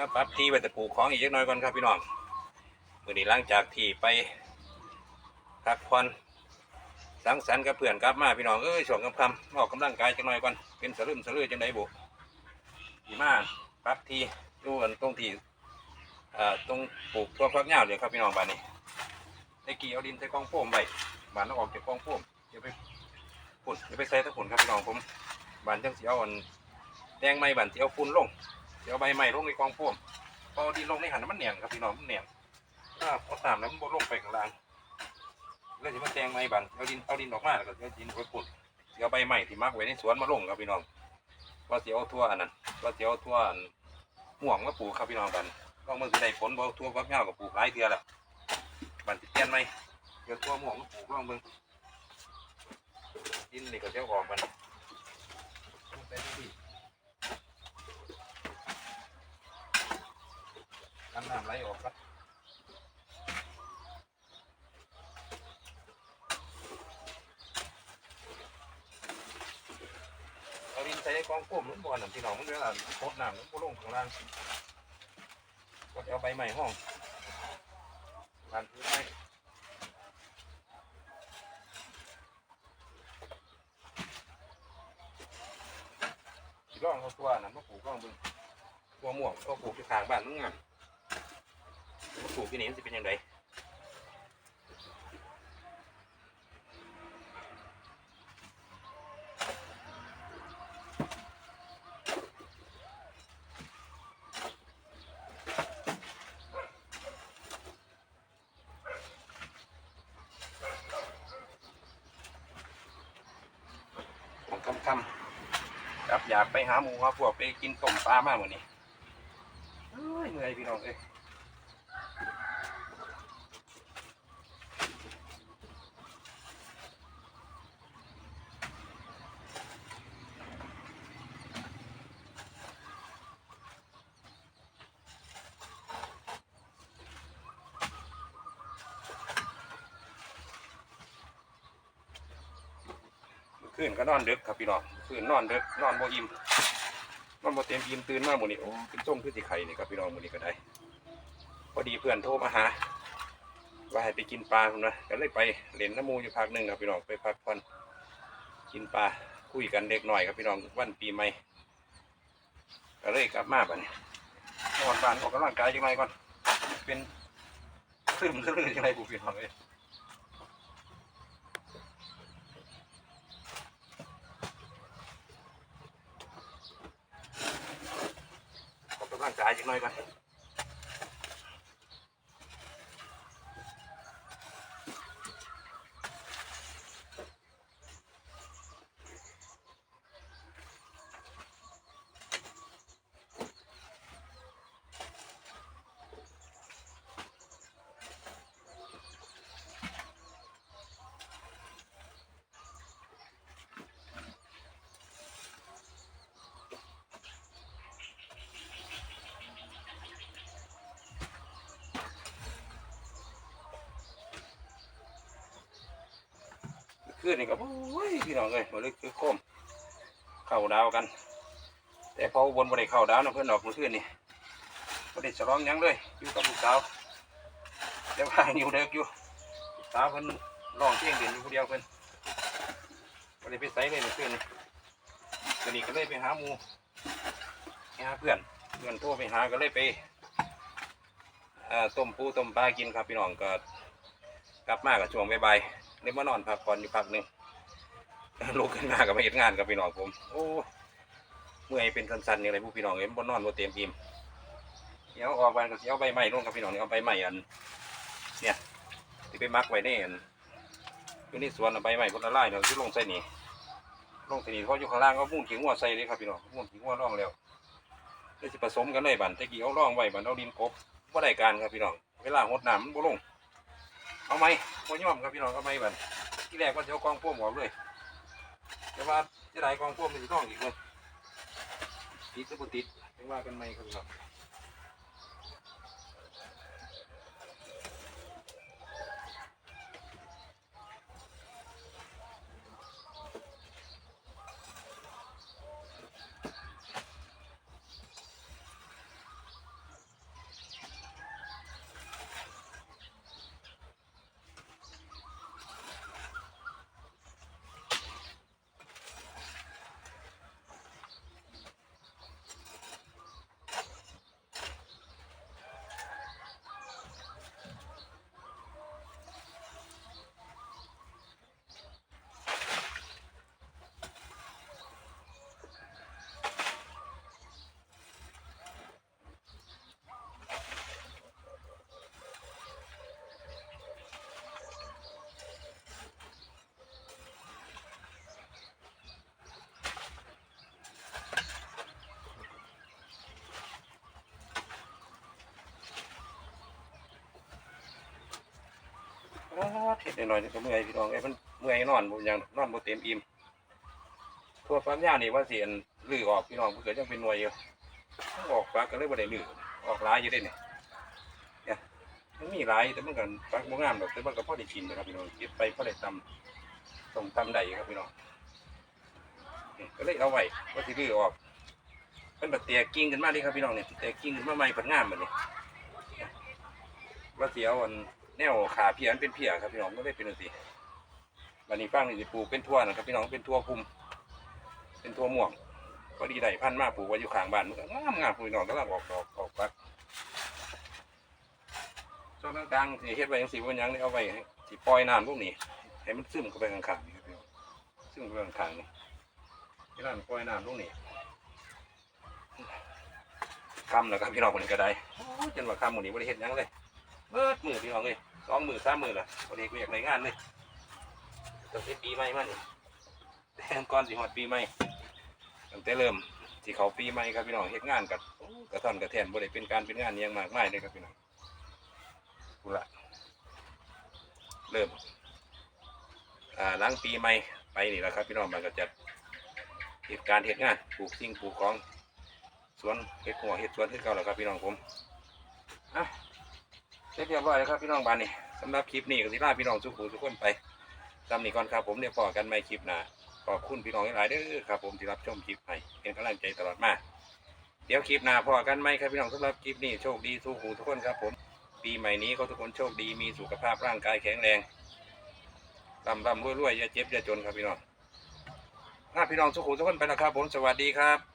มาปรับที่ไว้แต่ปลูกของอีกเล็กน้อยก่อนครับพี่น้องมื่อนี้หลังจากที่ไปพักผ่อนสังสรรค์กับเพื่อนกลับมาพี่น้องเอ้ยช่วงกำคำออกกำลังกายจังหน่อยก่อนเป็นสลืมสลือจังไดบุดีมากปรับที่ดูกันตรงที่เอ่อตรงปลูกทั่วฟักเหย้าเลยครับพี่น้องบ้านนี้ไอ้กี่เอาดินใส่กองโฟมไว้บ้านต้องออกจากกองโฟมเดี๋ยวไปฝุ่นเดี๋ยวไปใส่ตะฝุ่นครับพี่น้องผมบ้านจังสีเอาอันแดงไม้บ้านสีเอาฝุ่นลง สีเอาใบไม้ลงในกองโฟมพอเอาดินลงในหันมันเหนียงครับพี่น้องมันเหนียงถ้าเอาตามแล้วมันบ่ลงไปข้างล่างแล้วสิมาแตงไม้บันเอาดินเอาดินออกมาแล้วก็เอาดินไปปุ่นเสียวใบไม้ที่มักไว้ในสวนมาลงครับพี่น้องว่าเสียเอาทั่วอันนั้นว่าเสียเอาทั่วอันม่วงมาปลูกครับพี่น้องบันต้องมือสิได้ผลบ่ทั่วฟักเงากับปลูกหลายเทื่อแล้วบันติดเตียนไหมเดี๋ยวทั่วม่วงมาปลูกลองเบิ่งดินนี่ก็เจะออกมันต้องใส่ดีๆกันน้ำ ไหลออกครับเอาดินใส่กองโฟมมันบ่อน้ำที่หนองมันเวลาโคตรน้ำมันบ่ลงข้างล่างก็เอาใบใหม่ห้องผ่านพื้นไม้สิลองเอาตัวนั้นมาปลูกลองบิ่งตัวม่วงก็ปลูกที่ทางบ้านมึงงา มมาปลูกที่นี่มันสิเป็นยังไงของคำคำๆครับอยากไปหาหมูครับพวกไปกินต้มปลามากเหมือนนี้เอ้ยเหนื่อยพี่น้องเอ้ย คืนก็นอนดึกครับพี่น้องคืนนอนดึกนอนบ่อิ่มนอนบ่เต็มอิ่มตื่นมาหมดนี้โอ้เป็นส้มคือสิไข่นี่ครับพี่น้องหมดนี้ก็ได้พอดีเพื่อนโทรมาหาว่าให้ไปกินปลาคุณนะก็เลยไปเล่นน้ำมูอยู่พักหนึ่งครับพี่น้องไปพักผ่อนกินปลาคุยกันเด็กหน่อยครับพี่น้องวันปีใหม่ก็เลยกลับมาบ้านนอนบ้านออกกำลังกายจังไรก่อนเป็นซึมซึมจังไรบุพี่น้องเลย ออก กำลังกายจังหน่อยก่อน ขึ้นนี่ก็โอ้ยพี่น้องเลยมาลึกคือโคมเข้าดาวกัน แต่พออุบนบริเข้าดาวนะเพื่อนออกมาขึ้นนี่บริฉลองยังเลยอยู่กับลูกสาวแต่ว่าอยู่เด็กอยู่ลูกสาวเพิ่นร้องเพลงเด่นอยู่คนเดียวเพิ่นบริไปใส่เลยเมื่อคืนนี่ตอนนี้ก็เลยไปหาหมูไปหาเพื่อนเพื่อนโทรไปหาก็เลยไปต้มปูต้มปลากินครับพี่น้องก็กลับมากับช่วงบ่ายๆ เลยมานอนพักผ่อนอยู่พักหนึ่งลุกขึ้นมากับมาเห็นงานกับพี่น้องผม โอ้เมื่อยเป็นสันๆอย่างไรพวกพี่น้องเอ็มบนนอนบนเต็มอิ่มเดี๋ยวออกบ้านก็สิเอาใบไม้ลงกับพี่น้องนี่เอาใบไม้อัน เนี่ยที่ไปมักไว้ในอันอยู่ในสวนเอาใบไม้คนละลายเนาะที่ลงใส่นี่ลงใส่นี่เพราะอยู่ข้างล่างก็มุ่นขิงหัวใส่เลยครับพี่น้องมุ่นขิงหัวร่องแล้วเลยสิผสมกันเลยบันตะกี้เอาร่องไว้บันเอาดินกบว่าได้การครับพี่น้องเวลาหดน้ำมันบ่ลง เอาไหมบ่ยอมครับพี่น้องเอาไหมบันที่แรกก็จะเอากองพ่วงออกเลยแต่ว่าจะได้กองพ่วงมันจะต้องอีกเลยติดหรือบ่ติดยังว่ากันไหมครับพี่น้อง เฮ็ดน้อยๆก็เมื่อยพี่น้องไอ้มันเมื่อยนอนบ่ยังนอนบ่เต็มอิ่มทั่วความยานี่ว่าเสิอันลื้อออกพี่น้องเพิ่นก็ยังเป็นหน่วยอยู่มันออกฟักก็เลยบ่ได้ลื้อออกหลายอยู่เด้นี่เนี่ยมันมีหลายแต่มันก็ฟักบ่งามดอกแต่มันก็พอได้กินนะครับพี่น้องเก็บไปพอได้ตำส่งตำได้ครับพี่น้องก็เลยเอาไว้ว่าสิลื้อออกมันแบบเตียกิ่งขึ้นมากเดิครับพี่น้องเนี่ยเตียกิ่งขึ้นมาใหม่เพิ่นงามบัดนี้ว่าเสียวอัน แนวขาเพียนเป็นเพียครับพี่น้องไม่ได้เป็นอันสิวันนี้ฟังนี่สิปลูกเป็นทั่วนะครับพี่น้องเป็นทั่วพุ่มเป็นทั่วม่วงก็ดีได้พันมาปลูกไว้อยู่ข้างบ้านมันก็งามงามพี่น้องกำลังออกดอกออกฟักช่วงกลางๆสิเฮ็ดไว้ยังสิวันยังนี่เอาไว้สิปล่อยน้ำพวกนี้ให้มันซึมเข้าไปข้างๆนี่ครับพี่น้องซึมเข้าไปข้างๆนี่ที่นั่นปล่อยน้ำพวกนี้คำแล้วครับพี่น้องคนนี้ก็ได้โอ้ยจนว่าคำคนนี้ไม่เฮ็ดยังเลยเบิดมือพี่น้องเลย สองหมือสามหมือละวันนี้กูอยากในงานเลยตั้งแต่ปีใหม่มานี่แต่ก่อนสิฮอดปีใหม่ตั้งแต่เริ่มที่เขาปีใหม่ครับพี่น้องเฮ็ดงานกับกระท่อนกระแทนบ่ได้เป็นการเป็นงานยังมากมายเลยครับพี่น้องกูละเริ่มอ่าหลังปีใหม่ไปนี่แหละครับ พี่น้องมันก็จะเหตุการณ์เหตุงานปลูกสิ่งปลูกของสวนเฮ็ดหัวเฮ็ดสวนเฮ็ดเก่าแล้วครับพี่น้องผมอะ เสร็จเรียบร้อยแล้วครับพี่น้องบ้านนี่สำหรับคลิปนี้ก็สิลาพี่น้องทุกผู้ทุกคนไปจำนี้ก่อนครับผมเดี๋ยวพอกันใหม่คลิปหน้าขอบคุณพี่น้องหลายเด้อครับผมที่รับชมคลิปให้เป็นกำลังใจตลอดมาเดี๋ยวคลิปหน้าพอกันไหมครับพี่น้องสำหรับคลิปนี้โชคดีทุกผู้ทุกคนครับผมปีใหม่นี้ก็ทุกคนโชคดีมีสุขภาพร่างกายแข็งแรงร่ำร่ำรวยรวยอย่าเจ็บอย่าจนครับพี่น้องลาพี่น้องทุกผู้ทุกคนไปแล้วครับผมสวัสดีครับ